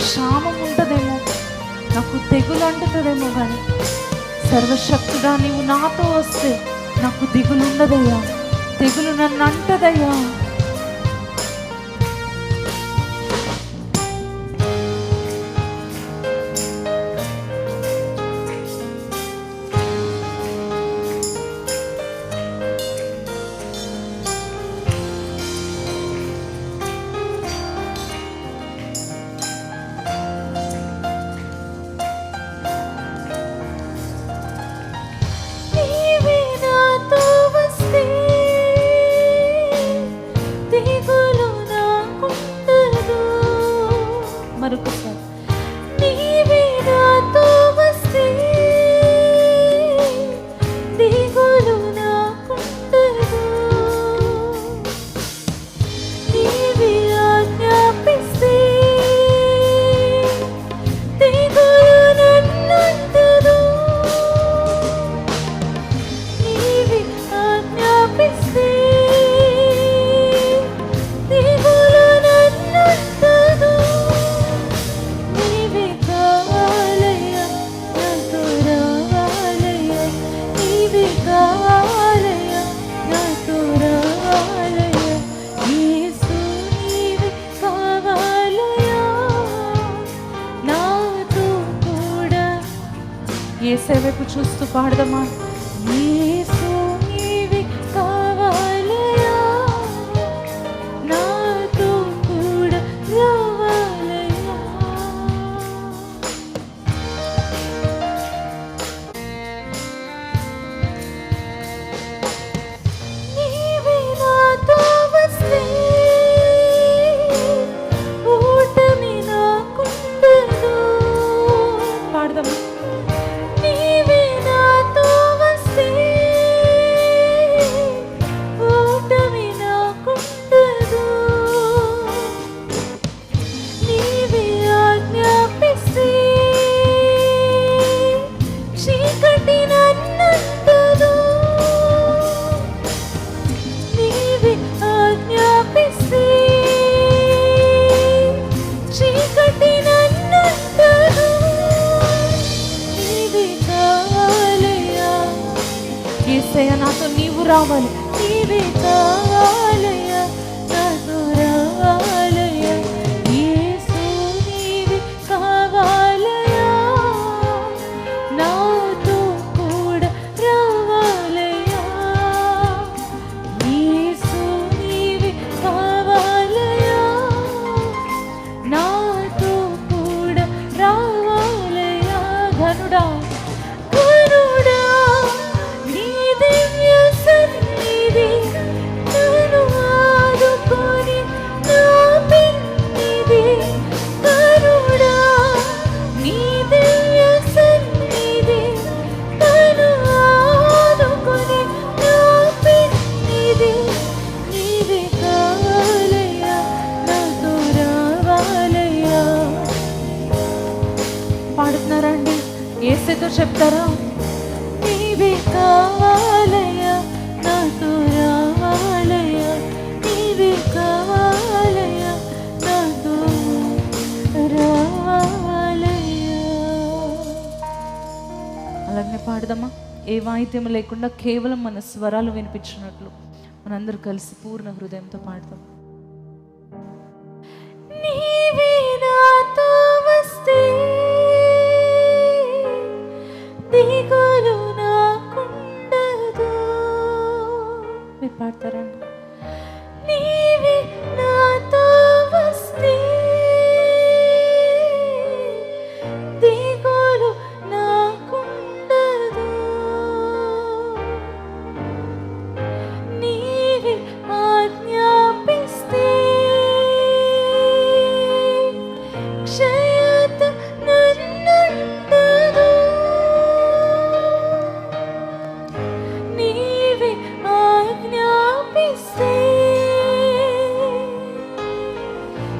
క్షామం ఉంటుందేమో నాకు తెగులు అంటుతుందేమో కానీ సర్వశక్తుడా నీవు నాతో వస్తే నాకు దిగులు ఉండదయ్యా తెగులు నన్ను అంటదయ్యా సేవకు చూస్తూ పాడదామా? ఏసయ్య నాతో నీవు రావాలి. నీవే కావాలయ్యా నాతో రావాలయ్యా. ఏసు నీవే కావాలయ్యా నాతో కూడా రావాలయ్యా. ఏసు నీవే కావాలయ్యా నాతో కూడా రావాలయ్యా. ఘనుడా ఘనుడా పాడుతున్నారండి. ఏసేతో చెప్తారా? నీవే కావాలయ్యా నాతో రావాలయ్యా. నీవే కావాలయ్యా నాతో రావాలయ్యా. అలాగనే పాడదామా? ఏ వాయిద్యం లేకుండా కేవలం మన స్వరాలు వినిపించినట్లు. మనందరూ కలిసి పూర్ణ హృదయంతో పాడదాం.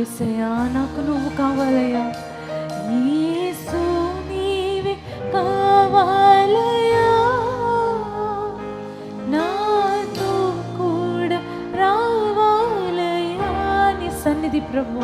ఏసయా నాకు నువ్వు కావాలయ్యా. ఏసు నీవే కావాలయ్యా. నాతో కూడా రావాలయ్యా నీ సన్నిధి ప్రభు.